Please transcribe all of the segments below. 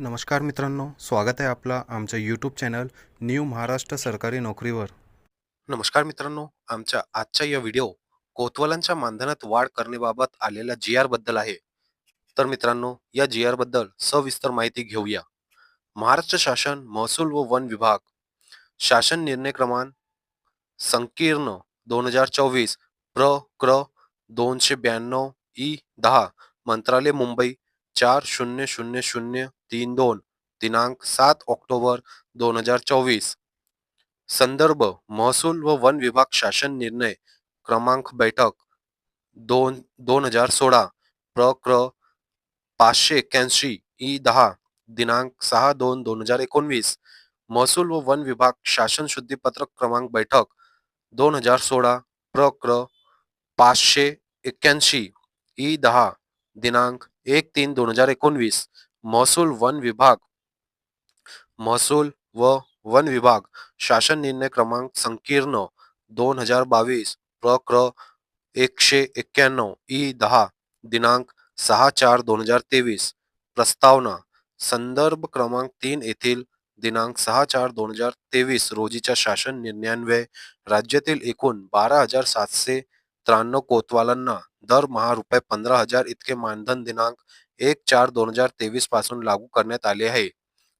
नमस्कार मित्रांनो स्वागत आहे आपला आमच्या यूट्यूब चॅनल न्यू महाराष्ट्र सरकारी नोकरीवर. नमस्कार मित्रांनो आमच्या आजच्या या व्हिडिओ कोतवालांच्या मानधनात वाढ करण्याबाबत आलेल्या जी आरबद्दल आहे. तर मित्रांनो या जी आरबद्दल सविस्तर माहिती घेऊया. महाराष्ट्र शासन महसूल व वन विभाग. शासन निर्णय क्रमांक संकीर्ण दोन हजार चोवीस प्र क्र दोनशे ब्याण्णव ई दहा मंत्रालय मुंबई चार शून्य शून्य शून्य तीन दोन दिनांक सात ऑक्टोबर दोन हज़ार चोवीस. संदर्भ, महसूल व वन विभाग शासन निर्णय, क्रमांक बैठक, दोन दोन हज़ार सोळा, प्र, क्र, पाचशे एक्क्याऐंशी, ई दहा, दिनांक सहा दोन दोन हज़ार एकोणवीस. महसूल व वन विभाग शासन शुद्धीपत्रक क्रमांक बैठक, दोन हज़ार सोळा, प्र, क्र, पाचशे एक्क्याऐंशी, ई दहा दिनांक एक तीन दोन हजार एकोणवीस महसूल वन विभाग. महसूल व वन विभाग शासन निर्णय क्रमांक संकीर्ण दोन हजार बावीस प्रक्र एकशे एक्क्याण्णव ई दहा दिनांक सहा चार दोन हजार तेवीस. प्रस्तावना संदर्भ क्रमांक तीन येथील दिनांक सहा चार दोन हजार तेवीस रोजीच्या शासन निर्णयान्वये राज्यातील एकूण बारा हजार सातशे त्र्याण्णव कोतवालांना दरमहा रुपये पंधरा हजार इतके मानधन दिनांक एक चार दोन हजार तेवीसपासून लागू करण्यात आले आहे.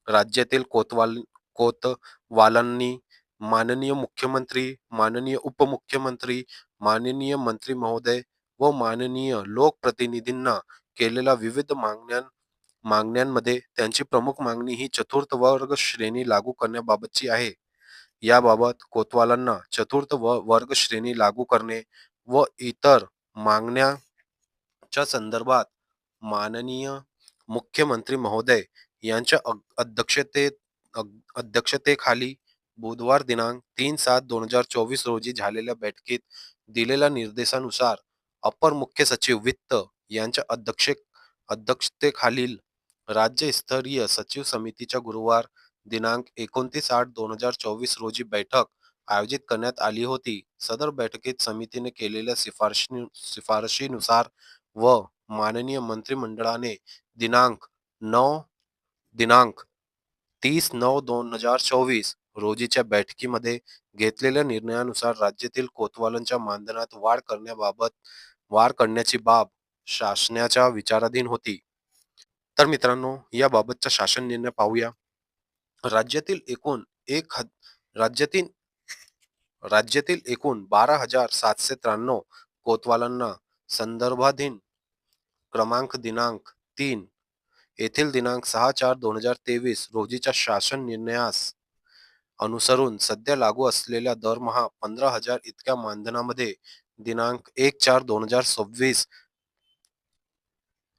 राज्यातील कोतवाल कोतवालांनी माननीय मुख्यमंत्री माननीय उपमुख्यमंत्री माननीय मंत्री महोदय व माननीय लोकप्रतिनिधींना केलेल्या विविध मागण्या मागण्यांमध्ये त्यांची प्रमुख मागणी ही चतुर्थ वर्ग श्रेणी लागू करण्याबाबतची आहे. याबाबत कोतवालांना चतुर्थ व वर्ग श्रेणी लागू करणे व इतर मागण्याच्या संदर्भात माननीय मुख्यमंत्री महोदय यांच्या अध्यक्षते अध्यक्षतेखाली बुधवार दिनांक तीन सात दोन हजार चोवीस रोजी झालेल्या बैठकीत दिलेल्या निर्देशानुसार अपर मुख्य सचिव वित्त यांच्या अध्यक्ष अध्यक्षतेखालील राज्यस्तरीय सचिव समितीच्या गुरुवार दिनांक एकोणतीस आठ दोन हजार चोवीस रोजी बैठक आयोजित करण्यात आली होती. सदर बैठकीत समितीने केलेल्या शिफारशी शिफारशीनुसार व माननीय मंत्रिमंडळाने दिनांक नऊ दिनांक तीस नऊ दोन हजार चोवीस रोजीच्या बैठकीमध्ये घेतलेल्या निर्णयानुसार राज्यातील कोतवालांच्या मानधनात वाढ करण्याबाबत वाढ करण्याची बाब शासनाच्या विचाराधीन होती. तर मित्रांनो याबाबतचा शासन निर्णय पाहूया. राज्यातील एकूण एक राज्यातील राज्यातील एकूण बारा हजार सातशे त्र्याण्णव कोतवालांना संदर्भाधीन क्रमांक दिनांक तीन येथील दिनांक सहा चार दोन हजार तेवीस रोजीच्या शासन निर्णयास अनुसरून सध्या लागू असलेल्या दरमहा पंधरा हजार इतक्या मानधनामध्ये दिनांक एक चार दोन हजार सव्वीस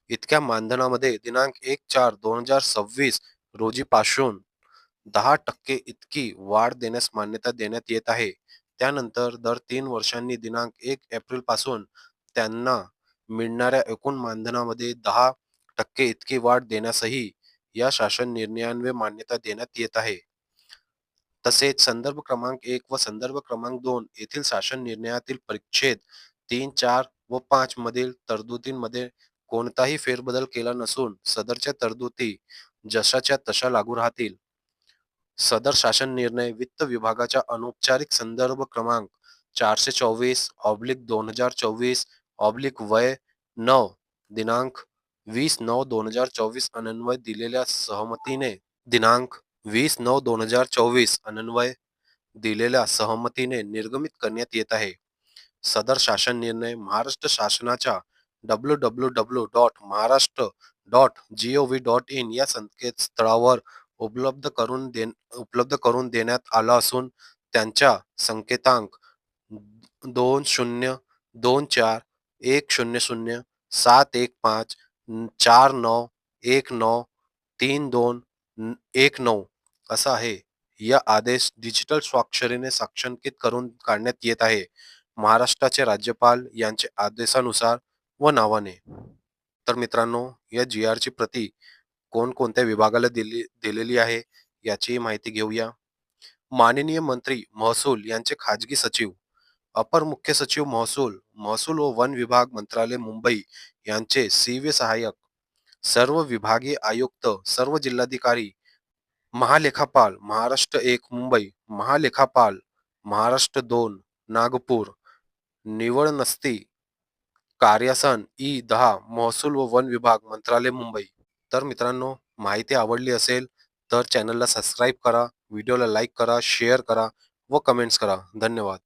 इतक्या मानधनामध्ये दिनांक एक चार दोन हजार सव्वीस रोजीपासून दहा टक्के इतकी वाढ देण्यास मान्यता देण्यात येत आहे. त्यानंतर दर तीन वर्षांनी दिनांक एक एप्रिलपासून त्यांना मिळणाऱ्या एकूण मानधनामध्ये दहा टक्के इतकी वाढ देण्यासही या शासन निर्णयान्वये मान्यता देण्यात येत आहे. तसेच संदर्भ क्रमांक एक व संदर्भ क्रमांक दोन येथील शासन निर्णयातील परिच्छेद तीन चार व पाच मधील तरतुदींमध्ये कोणताही फेरबदल केला नसून सदरच्या तरतुदी जशाच्या तशा लागू राहतील. सदर शासन निर्णय वित्त विभागाच्या अनौपचारिक संदर्भ क्रमांक चारशे चोवीस ऑब्लिक दोन हजार चोवीस ऑब्लिक वय नऊ दिनांक वीस नऊ दोन हजार चोवीस अनन्वय दिलेल्या सहमतीने दिनांक वीस नऊ दोन हजार चोवीस अनन्वय दिलेल्या सहमतीने निर्गमित करण्यात येत आहे. सदर शासन निर्णय महाराष्ट्र शासनाच्या W W W dot Maharashtra dot G O V dot in या संकेतस्थळावर उपलब्ध करून दे उपलब्ध करून देण्यात आला असून त्यांच्या संकेतांक दोन शून्य दोन चार एक शून्य शून्य सात एक पाच चार नऊ एक नऊ तीन दोन एक नऊ असा आहे. या आदेश डिजिटल स्वाक्षरीने साक्षांकित करून काढण्यात येत आहे. महाराष्ट्राचे राज्यपाल यांचे आदेशानुसार व नावाने. तर मित्रांनो या जी आरची प्रती कोणकोणत्या विभागाला दिली दिलेली आहे याचीही माहिती घेऊया. माननीय मंत्री महसूल यांचे खाजगी सचिव अपर मुख्य सचिव महसूल महसूल व वन विभाग मंत्रालय मुंबई यांचे सीव्य सहाय्यक सर्व विभागीय आयुक्त सर्व जिल्हाधिकारी महालेखापाल महाराष्ट्र एक मुंबई महालेखापाल महाराष्ट्र दोन नागपूर निवड नसती कार्यासन ई दहा महसूल व वन विभाग मंत्रालय मुंबई. तर मित्रांनो माहिती आवडली असेल तर चॅनलला सबस्क्राईब करा व्हिडिओला लाईक करा शेअर करा व कमेंट्स करा. धन्यवाद.